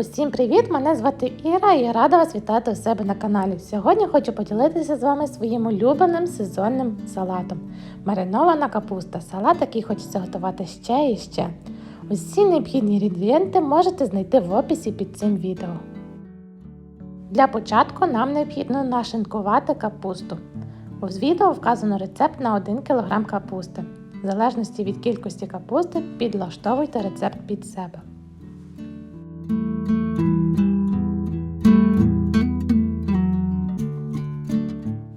Усім привіт! Мене звати Іра і я рада вас вітати у себе на каналі. Сьогодні хочу поділитися з вами своїм улюбленим сезонним салатом. Маринована капуста. Салат, який хочеться готувати ще і ще. Усі необхідні інгредієнти можете знайти в описі під цим відео. Для початку нам необхідно нашинкувати капусту. У відео вказано рецепт на 1 кг капусти. В залежності від кількості капусти підлаштовуйте рецепт під себе.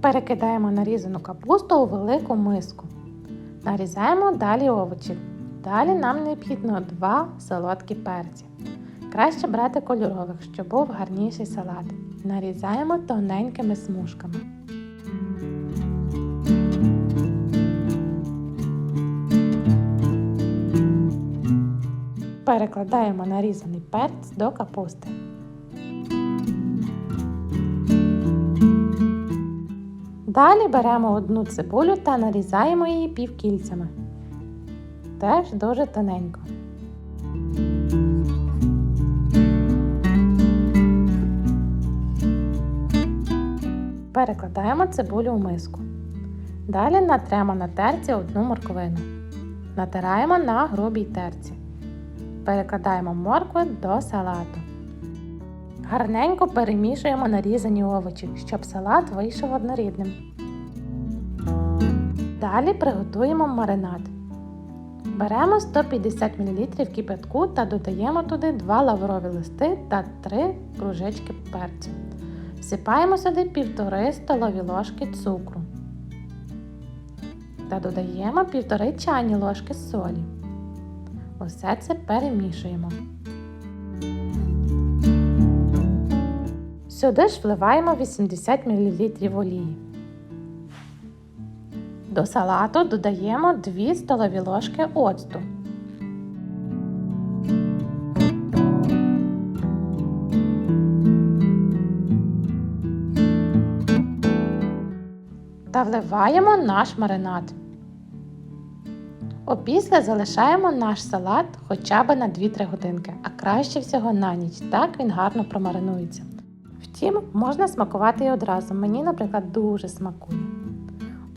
Перекидаємо нарізану капусту у велику миску. Нарізаємо далі овочі. Далі нам необхідно 2 солодкі перці. Краще брати кольорових, щоб був гарніший салат. Нарізаємо тоненькими смужками. Перекладаємо нарізаний перець до капусти. Далі беремо одну цибулю та нарізаємо її півкільцями. Теж дуже тоненько. Перекладаємо цибулю в миску. Далі натремо на терці одну морквину. Натираємо на грубій терці. Перекладаємо моркву до салату. Гарненько перемішуємо нарізані овочі, щоб салат вийшов однорідним. Далі приготуємо маринад. Беремо 150 мл кипятку та додаємо туди 2 лаврові листи та 3 кружечки перцю. Всипаємо сюди 1,5 столові ложки цукру та додаємо 1,5 чайні ложки солі. Усе це перемішуємо. Сюди ж вливаємо 80 мл олії. До салату додаємо 2 столові ложки оцту. Та вливаємо наш маринад. Опісля залишаємо наш салат хоча б на 2-3 годинки, а краще всього на ніч. Так він гарно промаринується. Втім, можна смакувати і одразу. Мені, наприклад, дуже смакує.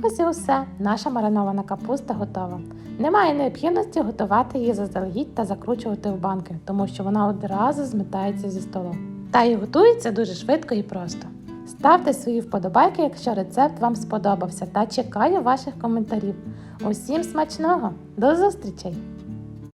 Ось і все, наша маринована капуста готова. Немає необхідності готувати її заздалегідь та закручувати в банки, тому що вона одразу змитається зі столу. Та й готується дуже швидко і просто. Ставте свої вподобайки, якщо рецепт вам сподобався, та чекаю ваших коментарів. Усім смачного! До зустрічей!